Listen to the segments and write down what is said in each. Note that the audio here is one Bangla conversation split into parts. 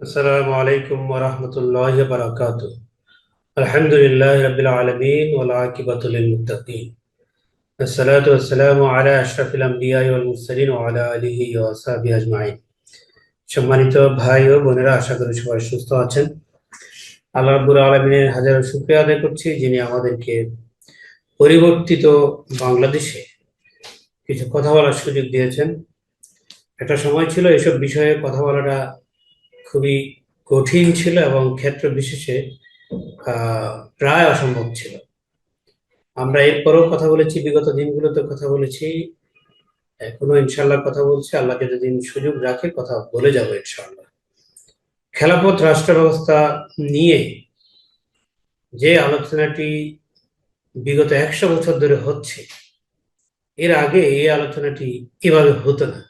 السلام عليكم ورحمة الله وبركاته الحمد لله رب العالمين والعاقبة للمتقين الصلاة والسلام على أشرف الأنبياء والمرسلين وعلى آله وصحبه أجمعين সম্মানিত ভাই ও বোনেরা আশা করি সবাই সুস্থ আছেন আল্লাহ রাব্বুল আলমিনের হাজারো শুকরিয়া আদায় করছি যিনি আমাদেরকে পরিবর্তিত বাংলাদেশে কিছু কথা বলার সুযোগ দিয়েছেন একটা সময় ছিল এসব বিষয়ে কথা বলাটা খুবই কঠিন ছিল এবং ক্ষেত্র বিশেষে প্রায় অসম্ভব ছিল। আমরা এরপরও কথা বলেছি, বিগত দিনগুলোতে কথা বলেছি। এখনও ইনশাল্লাহ কথা বলছি। আল্লাহ যতদিন সুযোগ রাখে, কথা বলে যাব ইনশাল্লাহ খেলাপথ রাষ্ট্র ব্যবস্থা নিয়ে যে আলোচনাটি বিগত একশো বছর ধরে হচ্ছে, এর আগে এই আলোচনাটি এভাবে হতো না।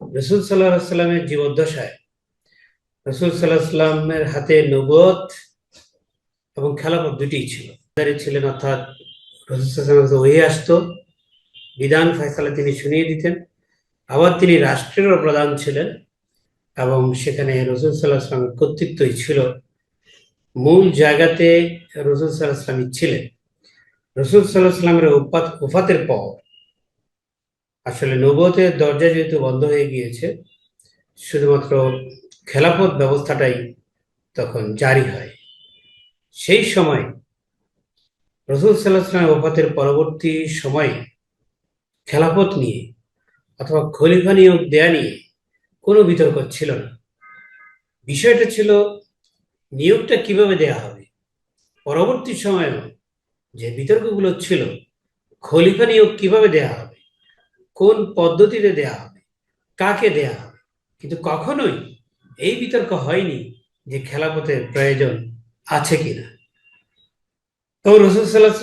রসুল সাল্লাহ সাল্লামের জীবদ্দশায় রসুল সাল্লাহ সাল্লামের হাতে নবত এবং খেলাপথ দুটিই ছিল। ছিলেন অর্থাৎ রসুল সাল্লামের কাছে আসতো, বিধান ফয়সালা তিনি শুনিয়ে দিতেন। আবার তিনি রাষ্ট্রেরও প্রধান ছিলেন এবং সেখানে রসুল সাল্লাহ সাল্লামের কর্তৃত্বই ছিল মূল জায়গাতে রসুল সাল্লাহ ছিলেন। রসুল সাল্লাহ সাল্লামের উপাত, উফাতের পর আসলে নবতের দরজা যেহেতু বন্ধ হয়ে গিয়েছে, শুধুমাত্র খেলাফত ব্যবস্থাটাই তখন জারি হয়। সেই সময় রসুল সাল্লাহামের ওফাতের পরবর্তী সময়ে খেলাফত নিয়ে অথবা খলিফা নিয়োগ দেয়া নিয়ে কোনো বিতর্ক ছিল না। বিষয়টা ছিল নিয়োগটা কীভাবে দেয়া হবে? পরবর্তী সময়েও যে বিতর্কগুলো ছিল, খলিফা নিয়োগ কীভাবে দেয়া হবে? কোন পদ্ধতিতে দেয়া হবে? কাকে দেয়া হবে? কিন্তু কখনোই এই বিতর্ক হয়নি যে খেলাপথের প্রয়োজন আছে কিনা। তো রসুল সাল্লাহ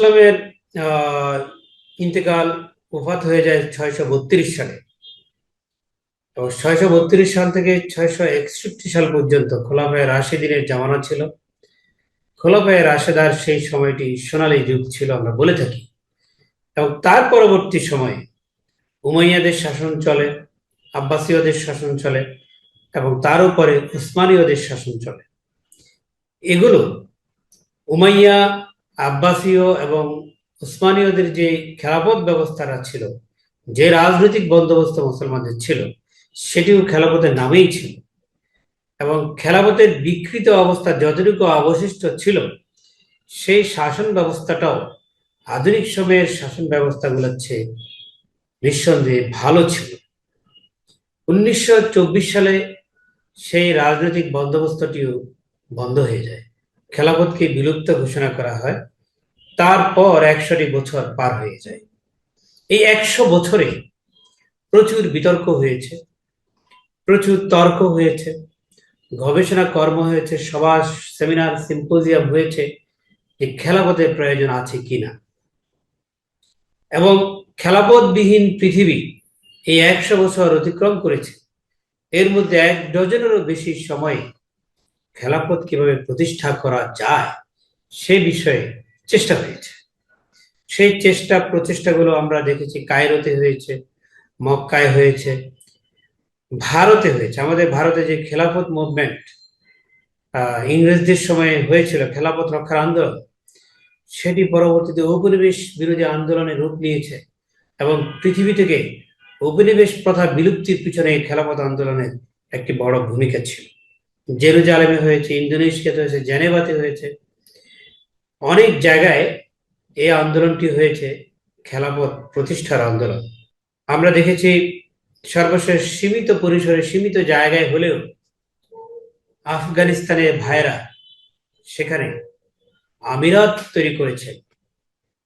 ইন্তেকাল হয়ে যায় ছয়শো বত্রিশ সালে। তো ছয়শো বত্রিশ সাল থেকে ছয়শো একষট্টি সাল পর্যন্ত খোলাফায় রাশেদিনের জামানা ছিল। খোলাফায় রাশেদার সেই সময়টি সোনালী যুগ ছিল আমরা বলে থাকি। এবং তার পরবর্তী সময়ে উমাইয়াদের শাসন চলে, আব্বাসীয়দের শাসন চলে এবং তার উপরে উসমানীয়দের শাসন চলে। এগুলো উমাইয়া, আব্বাসীয় এবং উসমানীয়দের যে খেলাপথ ব্যবস্থাটা ছিল, যে রাজনৈতিক বন্দোবস্ত মুসলমানদের ছিল, সেটিও খেলাপথের নামেই ছিল। এবং খেলাপথের বিকৃত অবস্থা যতটুকু অবশিষ্ট ছিল, সেই শাসন ব্যবস্থাটাও আধুনিক সময়ের শাসন ব্যবস্থাগুলোর চেয়ে নিঃসন্দেহে ভালো ছিল। উনিশশো চব্বিশ সালে সেই রাজনৈতিক বন্দোবস্তটিও বন্ধ হয়ে যায়। খেলাফতকে বিলুপ্ত ঘোষণা করা হয়। তারপর একশোটি বছর পার হয়ে যায়। এই একশো বছরে প্রচুর বিতর্ক হয়েছে, প্রচুর তর্ক হয়েছে, গবেষণা কর্ম হয়েছে, সভা, সেমিনার, সিম্পোজিয়াম হয়েছে যে খেলাপথের প্রয়োজন আছে কিনা এবং খেলাপথবিহীন পৃথিবী এই একশো বছর অতিক্রম করেছে। এর মধ্যে এক ডজনেরও বেশি সময়ে খেলাপথ কীভাবে প্রতিষ্ঠা করা যায়, সে বিষয়ে চেষ্টা হয়েছে। সেই চেষ্টা প্রচেষ্টাগুলো আমরা দেখেছি, কায়রোতে হয়েছে, মক্কায় হয়েছে, ভারতে হয়েছে। আমাদের ভারতে যে খেলাফত মুভমেন্ট ইংরেজদের সময়ে হয়েছিল খেলাফত রক্ষার আন্দোলন, সেটি পরবর্তীতে উপনিবেশ বিরোধী আন্দোলনের রূপ নিয়েছে এবং পৃথিবী থেকে উপনিবেশ প্রথা বিলুপ্তির পিছনে এই খেলাফত আন্দোলনের একটি বড় ভূমিকা ছিল। জেরুজালেমে হয়েছে, ইন্দোনেশিয়াতে হয়েছে, জেনেভাতে হয়েছে। অনেক জায়গায় এই আন্দোলনটি হয়েছে খেলাফত প্রতিষ্ঠার আন্দোলন। আমরা দেখেছি সর্বশেষ সীমিত পরিসরে, সীমিত জায়গায় হলেও আফগানিস্তানের ভাইরা সেখানে আমিরাত তৈরি করেছে,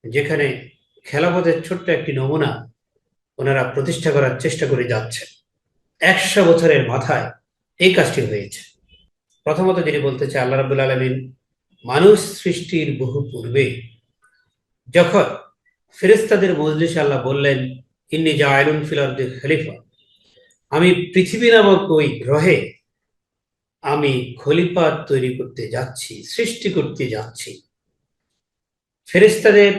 যেখানে খেলাফতের ছোট্ট একটি নমুনা ওনারা প্রতিষ্ঠা করার চেষ্টা করে যাচ্ছে। একশো বছরের মাথায় এই কাজটি হয়েছে। প্রথমত যেটি বলতে চাই, আল্লাহ রাবুল আলমিন মানুষ সৃষ্টির বহু পূর্বে যখন ফেরেস্তাদের মজলিস আল্লাহ বললেন, ইন্নি জায়রুন ফিলার্দে খলিফা আমি পৃথিবী নামক ওই গ্রহে আমি খলিফা তৈরি করতে যাচ্ছি, সৃষ্টি করতে যাচ্ছি। ফেরেস্তাদের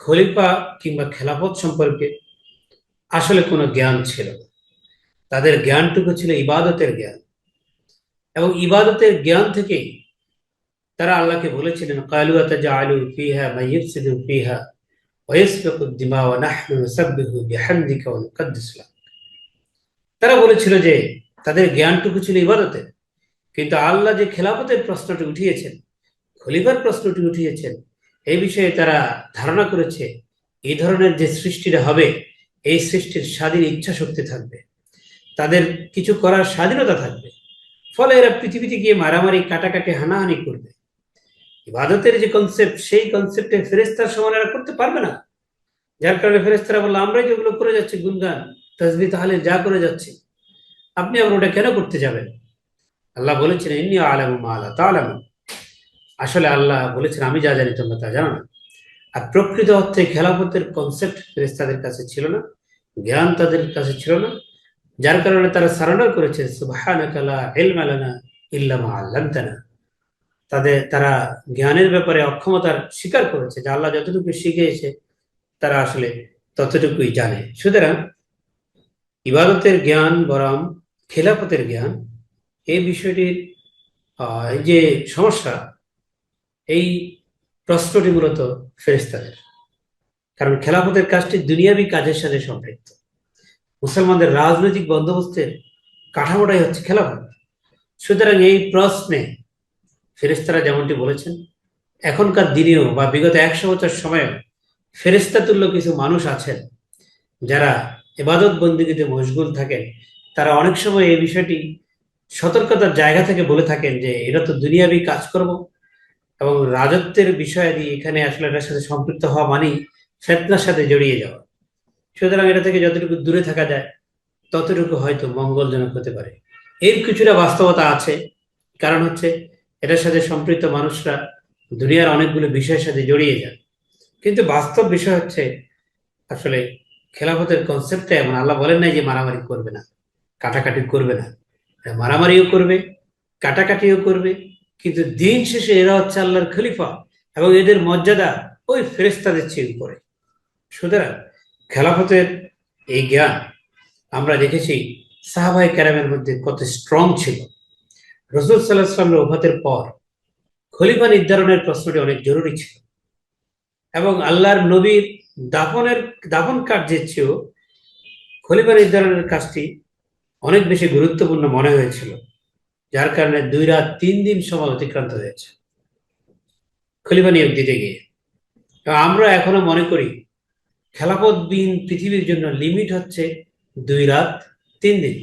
খলিফা কিংবা খেলাফত সম্পর্কে আসলে কোনো জ্ঞান ছিল তাদের জ্ঞানটুকু ছিল ইবাদতের জ্ঞান। এবং ইবাদতের জ্ঞান থেকেই তারা আল্লাহকে বলেছিলেন, কালু আলু নুসাব্বিহু বিহামদিকা ওয়া নুকাদ্দিসু তারা বলেছিল যে তাদের জ্ঞানটুকু ছিল ইবাদতের। কিন্তু আল্লাহ যে খেলাফতের প্রশ্নটি উঠিয়েছেন, খলিফার প্রশ্নটি উঠিয়েছেন, এই বিষয়ে তারা ধারণা করেছে, এই ধরনের যে সৃষ্টিটা হবে এই সৃষ্টির স্বাধীন ইচ্ছা শক্তি থাকবে। তাদের কিছু করার স্বাধীনতা থাকবে। ফলে এরা পৃথিবীতে গিয়ে মারামারি, কাটাকাটি, হানাহানি করবে। ইবাদতের যে কনসেপ্ট সেই কনসেপ্টে ফেরেস্তার সমান এরা করতে পারবে না। যার কারণে ফেরেস্তারা বলল, আমরাই যেগুলো করে যাচ্ছি গুনগান তসবি তাহলে যা করে যাচ্ছি, আপনি আবার ওটা কেন করতে যাবেন? আল্লাহ বলেছেন এমনি আলাম আল্লাহ তালাম আসলে আল্লাহ বলেছেন, আমি যা জানি তোমরা তা জানো না। আর প্রকৃত অর্থে খেলাফতের কনসেপ্ট ফেরেস্তাদের কাছে ছিল না, জ্ঞান তাদের কাছে ছিল না, যার কারণে তারা সারেন্ডার করেছে আল্লান্তানা তাদের, তারা জ্ঞানের ব্যাপারে অক্ষমতার স্বীকার করেছে, যে আল্লাহ যতটুকু শিখিয়েছে, তারা আসলে ততটুকুই জানে। সুতরাং ইবাদতের জ্ঞান বরাম খেলাফতের জ্ঞান, এই বিষয়টির যে সমস্যা, এই প্রশ্নটি মূলত ফেরেস্তাদের কারণ খেলাফতের কাজটি দুনিয়াবি কাজের সাথে সম্পৃক্ত। মুসলমানদের রাজনৈতিক বন্দোবস্তের কাঠামোটাই হচ্ছে খেলাফত। সুতরাং এই প্রশ্নে ফেরেস্তারা যেমনটি বলেছেন, এখনকার দিনেও বা বিগত একশো বছর সময়েও ফেরেস্তা তুল্য কিছু মানুষ আছেন যারা এবাদত বন্দীগীতে মশগুল থাকেন। তারা অনেক সময় এই বিষয়টি সতর্কতার জায়গা থেকে বলে থাকেন যে এটা তো দুনিয়াবি কাজ করব এবং রাজত্বের বিষয়াদি এখানে আসলে এটার সাথে সম্পৃক্ত হওয়া মানেই ফেতনার সাথে জড়িয়ে যাওয়া। সুতরাং এটা থেকে যতটুকু দূরে থাকা যায়, ততটুকু হয়তো মঙ্গলজনক হতে পারে। এর কিছুটা বাস্তবতা আছে। কারণ হচ্ছে, এটার সাথে সম্পৃক্ত মানুষরা দুনিয়ার অনেকগুলো বিষয়ের সাথে জড়িয়ে যান। কিন্তু বাস্তব বিষয় হচ্ছে, আসলে খেলাফতের কনসেপ্টটা এমন। আল্লাহ বলেন নাই যে মারামারি করবে না, কাটাকাটি করবে না। মারামারিও করবে, কাটাকাটিও করবে কিন্তু দিন শেষে এরা হচ্ছে আল্লাহর খলিফা এবং এদের মর্যাদা ওই ফেরেস্তাদের চেয়ে উপরে। সুতরাং খেলাফতের এই জ্ঞান আমরা দেখেছি সাহাবাই ক্যারামের মধ্যে কত স্ট্রং ছিল। রসুল সাল্লাহ ওফাতের পর খলিফা নির্ধারণের প্রশ্নটি অনেক জরুরি ছিল এবং আল্লাহর নবীর দাফনের, দাফন কার্যের চেয়েও খলিফা নির্ধারণের কাজটি অনেক বেশি গুরুত্বপূর্ণ মনে হয়েছিল। যার কারণে দুই রাত, তিন দিন সময় অতিক্রান্ত হয়েছে। খলিফা নিয়োগ দিতে গিয়ে। আমরা এখনও মনে করি, খেলাপথবিহীন পৃথিবীর জন্য লিমিট হচ্ছে দুই রাত, তিন দিন।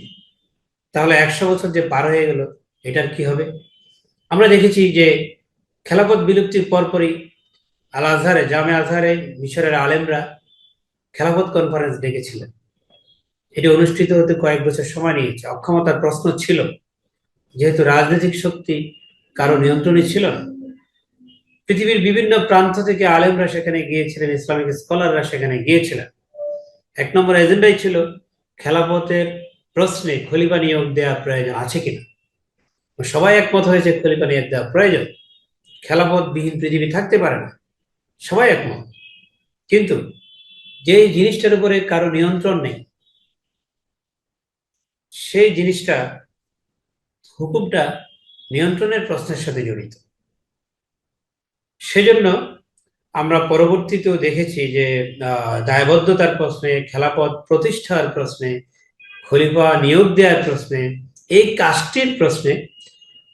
তাহলে একশো বছর যে পার হয়ে গেল, এটার কি হবে? আমরা দেখেছি যে খেলাপথ বিলুপ্তির পরপরই আল আজহারে, জামে আজহারে, মিশরের আলেমরা খেলাপথ কনফারেন্স ডেকেছিলেন। এটি অনুষ্ঠিত হতে কয়েক বছর সময় নিয়েছে। অক্ষমতার প্রশ্ন ছিল। যেহেতু রাজনৈতিক শক্তি কারও নিয়ন্ত্রণে ছিল না, পৃথিবীর বিভিন্ন প্রান্ত থেকে আলেমরা সেখানে গিয়েছিলেন, ইসলামিক স্কলাররা সেখানে গিয়েছিলেন। এক নম্বর এজেন্ডাই ছিল খেলাপথের প্রশ্নে খলিফা নিয়োগ দেওয়া প্রয়োজন আছে কিনা। সবাই একমত হয়েছে খলিফা নিয়োগ দেওয়া প্রয়োজন। খেলাপথবিহীন পৃথিবী থাকতে পারে না, সবাই একমত। কিন্তু যে জিনিসটার উপরে কারও নিয়ন্ত্রণ নেই, সেই জিনিসটা হুকুমটা নিয়ন্ত্রণের প্রশ্নের সাথে জড়িত। সেজন্য আমরা পরবর্তীতেও দেখেছি যে দায়বদ্ধতার প্রশ্নে, খেলাপথ প্রতিষ্ঠার প্রশ্নে, খলিফা নিয়োগ দেওয়ার প্রশ্নে, এই কাজটির প্রশ্নে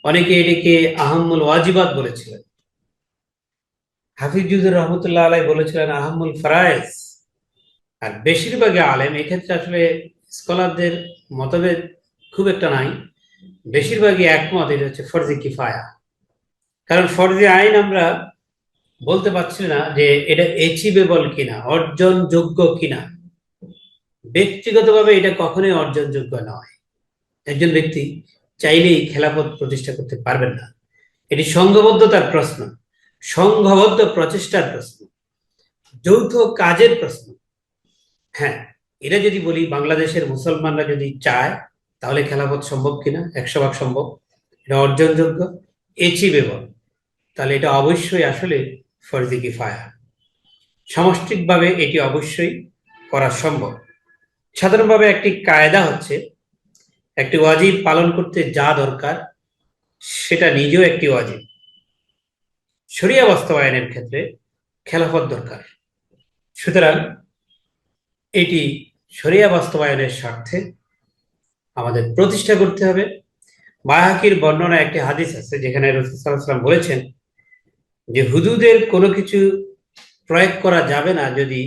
অনেকে এটিকে আহম্মুল ওয়াজিবাদ বলেছিলেন। হাফিজুদুর রহমতুল্লাহ আলাই বলেছিলেন আহমুল ফরায়েজ। আর বেশিরভাগই আলেম, এক্ষেত্রে আসলে স্কলারদের মতভেদ খুব একটা নাই। বেশিরভাগই একমত, এটা হচ্ছে ফরজি কিফায়া। কারণ ফরজি আইন আমরা বলতে পারছি না যে এটা এচিভেবল কিনা, অর্জনযোগ্য কিনা। ব্যক্তিগতভাবে এটা কখনোই অর্জনযোগ্য নয়। একজন ব্যক্তি চাইলেই খেলাপথ প্রতিষ্ঠা করতে পারবেন না। এটি সংঘবদ্ধতার প্রশ্ন, সংঘবদ্ধ প্রচেষ্টার প্রশ্ন, যৌথ কাজের প্রশ্ন। হ্যাঁ এটা যদি বলি, বাংলাদেশের মুসলমানরা যদি চায় তাহলে খেলাপথ সম্ভব কিনা? একশো ভাগ সম্ভব। এটা অর্জনযোগ্য। এচিভেবল তাহলে এটা অবশ্যই আসলে ফরজি কিফায়া সামষ্টিকভাবে এটি অবশ্যই করা সম্ভব। সাধারণভাবে একটি কায়দা হচ্ছে, একটি ওয়াজিব পালন করতে যা দরকার, সেটা নিজেও একটি ওয়াজিব। শরিয়া বাস্তবায়নের ক্ষেত্রে খেলাফত দরকার। সুতরাং এটি শরিয়া বাস্তবায়নের স্বার্থে আমাদের প্রতিষ্ঠা করতে হবে। বাহাকির বর্ণনা একটি হাদিস আছে যেখানে রসুলাম বলেছেন যে হুদুদের কোনো কিছু প্রয়োগ করা যাবে না যদি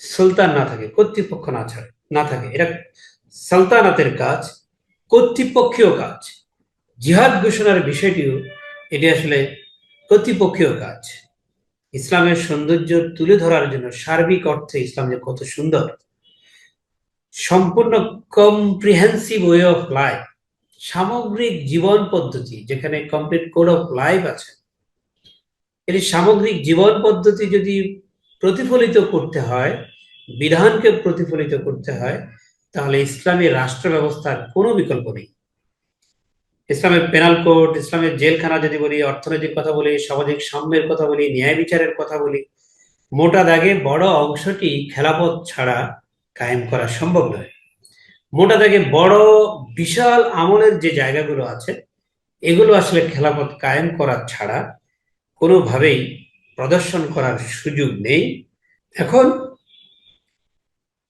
সুলতান না থাকে, কর্তৃপক্ষ না ছাড়ে, না থাকে। এটা সালতানাতের কাজ, কর্তৃপক্ষীয় কাজ। জিহাদ ঘোষণার বিষয়টিও এটি আসলে কর্তৃপক্ষীয় কাজ। ইসলামের সৌন্দর্য তুলে ধরার জন্য সার্বিক অর্থে ইসলাম যে কত সুন্দর সম্পূর্ণ কম্প্রিহেন্সিভ ওয়ে অফ লাইফ সামগ্রিক জীবন পদ্ধতি, যেখানে কমপ্লিট কোড অফ লাইফ আছে। এটি সামগ্রিক জীবন পদ্ধতি যদি প্রতিফলিত করতে হয়, বিধানকে প্রতিফলিত করতে হয়, তাহলে ইসলামী রাষ্ট্র ব্যবস্থার কোনো বিকল্প নেই। ইসলামের পেনাল কোড ইসলামের জেলখানা যদি বলি অর্থনৈতিক কথা বলি, সামাজিক সাম্যের কথা বলি, ন্যায় বিচারের কথা বলি, মোটা দাগে বড় অংশটি খেলাপথ ছাড়া কায়েম করা সম্ভব নয়। মোটা দাগে বড়, বিশাল আমলের যে জায়গাগুলো আছে, এগুলো আসলে খেলাপথ কায়েম করা ছাড়া কোনোভাবেই প্রদর্শন করার সুযোগ নেই। এখন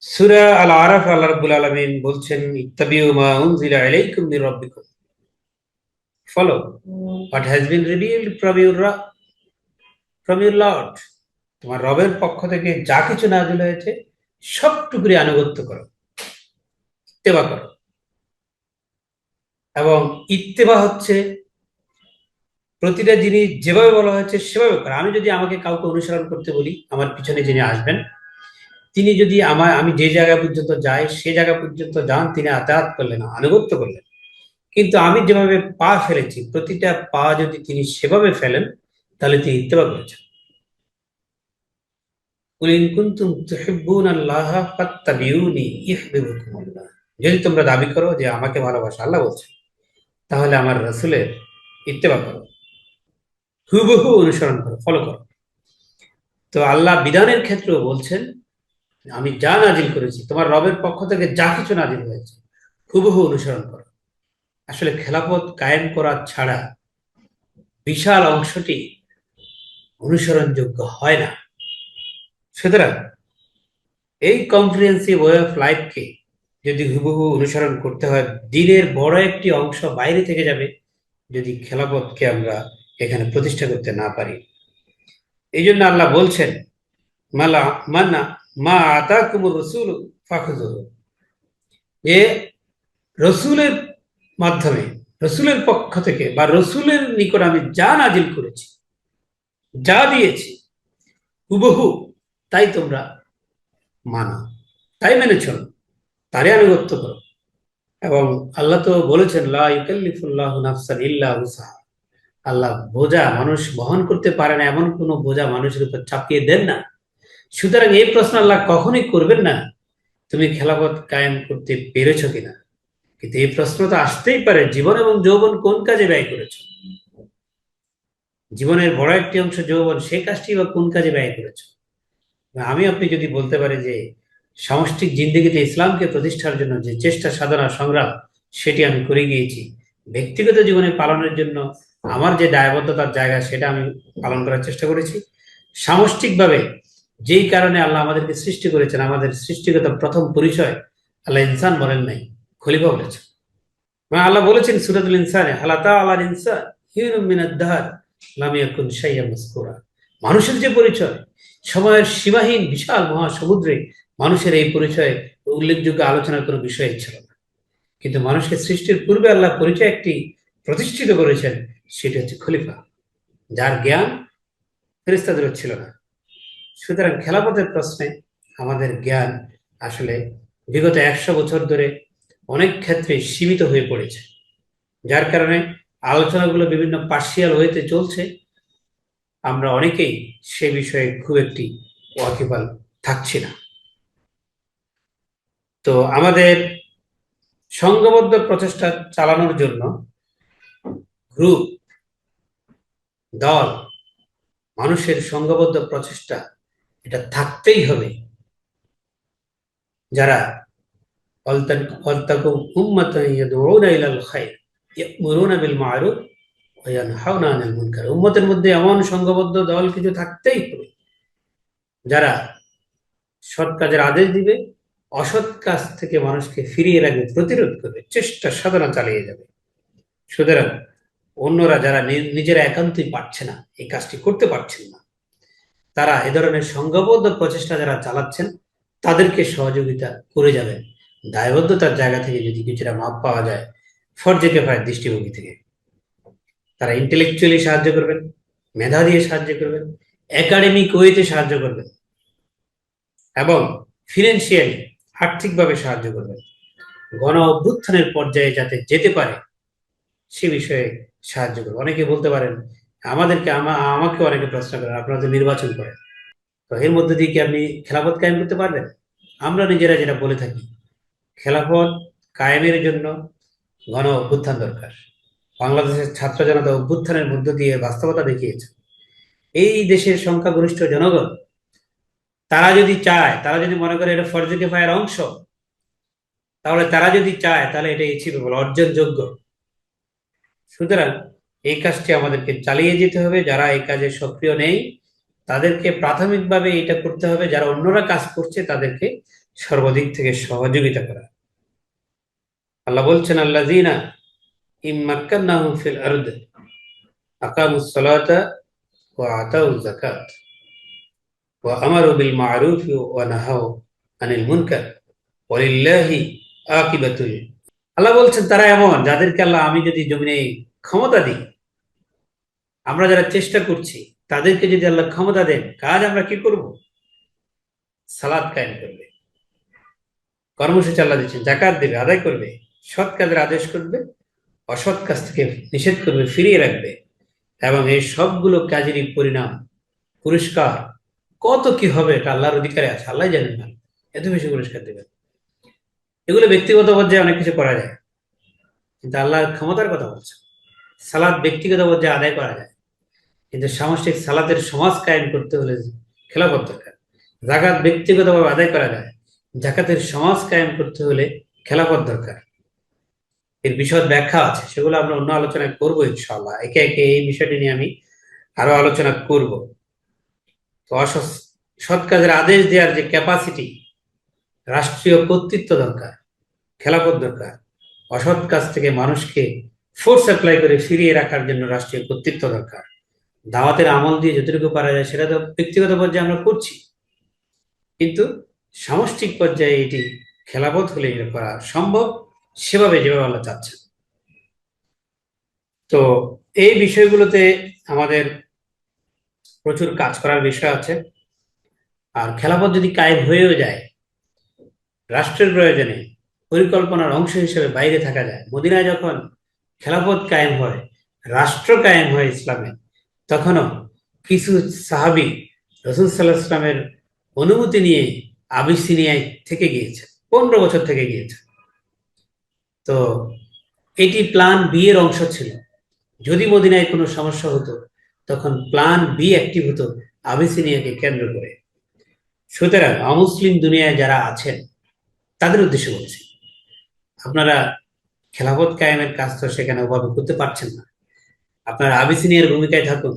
সুরা আল আরাফ আল্লাহ রাব্বুল আলামিন বলছেন, ইত্তাবিউ মা উনজিলা ইলাইকুম মির রাব্বিকুম। Follow what has been revealed from your from your lord তোমার রবের পক্ষ থেকে যা কিছু নাজিল হয়েছে সবটুকুরি আনুগত্য করো। ইত্তেবা করো। এবং ইত্তেবা হচ্ছে প্রতিটা জিনিস যেভাবে বলা হয়েছে সেভাবে করা। আমি যদি আমাকে কাউকে অনুসরণ করতে বলি, আমার পিছনে যিনি আসবেন, তিনি যদি আমার আমি যে জায়গা পর্যন্ত যাই, সে জায়গা পর্যন্ত যান, তিনি আতায়াত করলেন, আনুগত্য করলেন। কিন্তু আমি যেভাবে পা ফেলেছি, প্রতিটা পা যদি তিনি সেভাবে ফেলেন, তাহলে তিনি ইত্তেবা করেছেন। যদি তোমরা দাবি করো যে আমাকে ভালোবাসা, আল্লাহ বলছে, তাহলে আমার রসুলের ইত্তেবা করো। হুবহু অনুসরণ করো ফলো করো। তো আল্লাহ বিধানের ক্ষেত্রেও বলছেন, আমি যা নাজিল করেছি, তোমার রবের পক্ষ থেকে যা কিছু নাজিল হয়েছে, হুবহু অনুসরণ করো। আসলে খেলাপথ কায়েম করা ছাড়া বিশাল অংশটি অনুসরণযোগ্য হয় না। সুতরাং এই কম্প্রিহেন্সিভ ওয়ে অফ লাইফকে যদি হুবহু অনুসরণ করতে হয়, দিনের বড় একটি অংশ বাইরে থেকে যাবে, যদি খেলাপথকে আমরা এখানে প্রতিষ্ঠা করতে না পারি। এই জন্য আল্লাহ বলছেন, মালা মান্না মা আতা কুমুর রসুল যে রসুলের মাধ্যমে, রসুলের পক্ষ থেকে বা রসুলের নিকট আমি যা নাজিল করেছি, যা দিয়েছি, হুবহু তাই তোমরা মানো। তাই মেনে চলো। তারই আনুগত্য করো। এবং আল্লাহ তো বলেছেন, লা ইকাল্লিফুল্লাহ নাফসান ইল্লা আল্লাহ বোঝা মানুষ বহন করতে পারে না, এমন কোনো বোঝা মানুষের উপর চাপিয়ে দেন না। সুতরাং এই প্রশ্ন আল্লাহ কখনোই করবেন না, তুমি খেলাপথ কায়েম করতে পেরেছ কিনা? কিন্তু এই প্রশ্ন তো আসতেই পারে, জীবন এবং যৌবন কোন কাজে ব্যয় করেছ? জীবনের বড় একটি অংশ যৌবন সে কাজটি বা কোন কাজে ব্যয় করেছ? আমি আপনি যদি বলতে পারি যে সামষ্টিক জিন্দগিতে ইসলামকে প্রতিষ্ঠার জন্য যে চেষ্টা, সাধনা, সংগ্রাম, সেটি আমি করে গিয়েছি। ব্যক্তিগত জীবনে পালনের জন্য আমার যে দায়বদ্ধতার জায়গা, সেটা আমি পালন করার চেষ্টা করেছি। সামষ্টিকভাবে যেই কারণে আল্লাহ আমাদেরকে সৃষ্টি করেছেন, আমাদের সৃষ্টিগত প্রথম পরিচয় আল্লাহ ইনসান বলেন নাই, খলিফা বলেছেন। আল্লাহ বলেছেন সুরাতুল ইনসানে আল্লাহ তা আল্লাহ ইনসান হিউমিনাদ্দার লামিয়াকুন সাইয়া মাসকুরা মানুষের যে পরিচয়, সময়ের সীমাহীন বিশাল মহাসমুদ্রে মানুষের এই পরিচয় উল্লেখযোগ্য আলোচনার কোনো বিষয় ছিল না। কিন্তু মানুষকে সৃষ্টির পূর্বে আল্লাহ পরিচয় একটি প্রতিষ্ঠিত করেছেন, সেটি হচ্ছে খলিফা। যার জ্ঞান ফেরিস্তাদেরও ছিল না। সুতরাং খেলাপথের প্রশ্নে আমাদের জ্ঞান আসলে বিগত একশো বছর ধরে অনেক ক্ষেত্রে সীমিত হয়ে পড়েছে। যার কারণে আলোচনাগুলো বিভিন্ন পার্সিয়াল হইতে চলছে আমরা অনেকেই সে বিষয়ে খুব একটি ওয়াকিবাল থাকছি না। তো আমাদের সংঘবদ্ধ প্রচেষ্টা চালানোর জন্য গ্রুপ, দল, মানুষের সংঘবদ্ধ প্রচেষ্টা এটা থাকতেই হবে। যারা অলতাকু উম্মাতান ইয়াদউনা ইলাল খায়র, ইয়ামুরুনা বিল মা'রুফ উম্মতের মধ্যে এমন সংঘবদ্ধ দল কিছু থাকতেই হবে, যারা সৎ কাজের আদেশ দিবে, অসৎ কাজ থেকে মানুষকে ফিরিয়ে রাখবে, প্রতিরোধ করবে, চেষ্টা সাধনা চালিয়ে যাবে। সুতরাং অন্যরা যারা নিজেরা একান্তই পারছে না, এই কাজটি করতে পারছেন না, তারা এ ধরনের সংঘবদ্ধ প্রচেষ্টা যারা চালাচ্ছেন, তাদেরকে সহযোগিতা করে যাবেন। দায়বদ্ধতার জায়গা থেকে যদি কিছুটা মাপ পাওয়া যায়, ফরজে কেফায়ের দৃষ্টিভঙ্গি থেকে। তারা ইন্টেলেকচুয়ালি সাহায্য করবেন, মেধা দিয়ে সাহায্য করবেন একাডেমিক ওয়েতে সাহায্য করবেন এবং ফিনান্সিয়ালি আর্থিকভাবে সাহায্য করবেন। গণ অভ্যুত্থানের পর্যায়ে যাতে যেতে পারে, সে বিষয়ে সাহায্য করবে অনেকে বলতে পারেন, আমাদেরকে, আমা- আমাকে অনেকে প্রশ্ন করেন, আপনারা নির্বাচন করেন। তো এর মধ্যে দিয়ে কি আপনি খেলাফত কায়েম করতে পারবেন? আমরা নিজেরা যেটা বলে থাকি, খেলাফত কায়েমের জন্য গণ অভ্যুত্থান দরকার। বাংলাদেশের ছাত্র জনতা অভ্যুত্থানের মধ্য দিয়ে বাস্তবতা দেখিয়েছে। এই দেশের সংখ্যাগরিষ্ঠ জনগণ, তারা যদি চায়, তারা যদি মনে করে এটা ফরজুকে ফায়ের অংশ, তাহলে তারা যদি চায়, তাহলে এটা অ্যাচিভেবল অর্জনযোগ্য। সুতরাং এই কাজটি আমাদেরকে চালিয়ে যেতে হবে। যারা এই কাজে সক্রিয় নেই, তাদেরকে প্রাথমিকভাবে এটা করতে হবে। যারা অন্যরা কাজ করছে, তাদেরকে সর্বদিক থেকে সহযোগিতা করা। আল্লাহ বলছেন আল্লাহ জিনা ফিল আরদ আল্লাহ বলছেন, তারা এমন যাদেরকে আল্লাহ আমি যদি জমিনে ক্ষমতা দিই, আমরা যারা চেষ্টা করছি, তাদেরকে যদি আল্লাহ ক্ষমতা দেন, কাজ আমরা কি করব? সালাদ কায়েম করবে। কর্মসূচি আল্লাহ দিচ্ছেন জাকাত দেবে, আদায় করবে, সৎ কাজের আদেশ করবে অসৎ কাজ থেকে নিষেধ করবে, ফিরিয়ে রাখবে এবং এই সবগুলো কাজেরই পরিণাম, পুরস্কার, কত কি হবে এটা আল্লাহর অধিকারে আছে আল্লাহ জানেন না। এত বেশি পুরস্কার দেবেন। এগুলো ব্যক্তিগত পর্যায়ে অনেক কিছু করা যায়, কিন্তু আল্লাহর ক্ষমতার কথা বলছে সালাদ ব্যক্তিগত পর্যায়ে আদায় করা যায়, কিন্তু সামষ্টিক সালাতের সমাজ কায়েম করতে হলে খেলাফত দরকার। জাকাত ব্যক্তিগতভাবে আদায় করা যায়, জাকাতের সমাজ কায়েম করতে হলে খেলাফত দরকার। এর বিশদ ব্যাখ্যা আছে, সেগুলো আমরা অন্য আলোচনায় করব ইনশাআল্লাহ। একে একে এই বিষয়টি নিয়ে আমি আরও আলোচনা করব। তো সৎ কাজের আদেশ দেওয়ার যে ক্যাপাসিটি রাষ্ট্রীয় কর্তৃত্ব দরকার, খেলাফত দরকার, অসৎ কাজ থেকে মানুষকে ফোর্স অ্যাপ্লাই করে ফিরিয়ে রাখার জন্য রাষ্ট্রীয় কর্তৃত্ব দরকার। দাওয়াতের আমল দিয়ে যতটুকু পারা যায় সেটা তো ব্যক্তিগত পর্যায়ে আমরা করছি। কিন্তু সামষ্টিক পর্যায়ে এটি খেলাপথ হলে করা সম্ভব। সেভাবে যেভাবে আল্লাহ চাচ্ছেন তো এই বিষয়গুলোতে আমাদের প্রচুর কাজ করার বিষয় আছে। আর খেলাপথ যদি কায়েম হয়েও যায়, রাষ্ট্রের প্রয়োজনে পরিকল্পনার অংশ হিসেবে বাইরে থাকা যায়। মদিনায় যখন খেলাফত কায়েম হয়, রাষ্ট্র কায়েম হয় ইসলামে, তখনও কিছু সাহাবি রসুল সাল্লাহ ইসলামের অনুমতি নিয়ে আবিসিনিয়ায় থেকে গিয়েছে, পনেরো বছর থেকে গিয়েছে। তো এটি প্ল্যান বি এর অংশ ছিল। যদি মদিনায় কোনো সমস্যা হতো, তখন প্ল্যান বি অ্যাক্টিভ হতো আবিসিনিয়াকে কেন্দ্র করে। সুতরাং অমুসলিম দুনিয়ায় যারা আছেন, তাদের উদ্দেশ্য বলছি, আপনারা খেলাফত কায়েমের কাজ তো সেখানে ওভাবে করতে পারছেন না। আপনারা আবিসিনিয়ার ভূমিকায় থাকুন।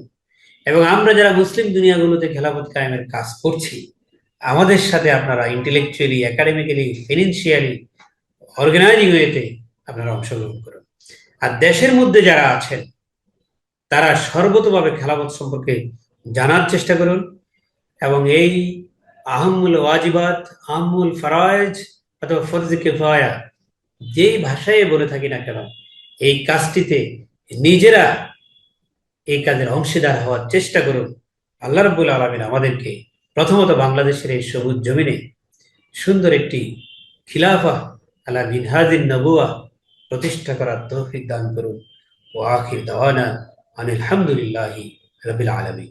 এবং আমরা যারা মুসলিম দুনিয়াগুলোতে খেলাফত কায়েমের কাজ করছি, আমাদের সাথে আপনারা ইন্টেলেকচুয়ালি একাডেমিক্যালি ফিনান্সিয়ালি অর্গানাইজিং ওয়েতে আপনারা অংশগ্রহণ করুন। আর দেশের মধ্যে যারা আছেন, তারা সর্বতভাবে খেলাফত সম্পর্কে জানার চেষ্টা করুন এবং এই আহমুল ওয়াজিবাত, আহমুল ফরাজ অথবা ফরজি কেফায়া যেই ভাষায় বলে থাকি না কেন, এই কাজটিতে নিজেরা এই কাজের অংশীদার হওয়ার চেষ্টা করুন। আল্লাহ রব্বুল আলমিন আমাদেরকে প্রথমত বাংলাদেশের এই সবুজ জমিনে সুন্দর একটি খিলাফা আলা মিনহাজিন নবুয়া প্রতিষ্ঠা করার তৌফিক দান করুন ও আখির দাওয়ানা আনিল হামদুলিল্লাহি রবিল আলমী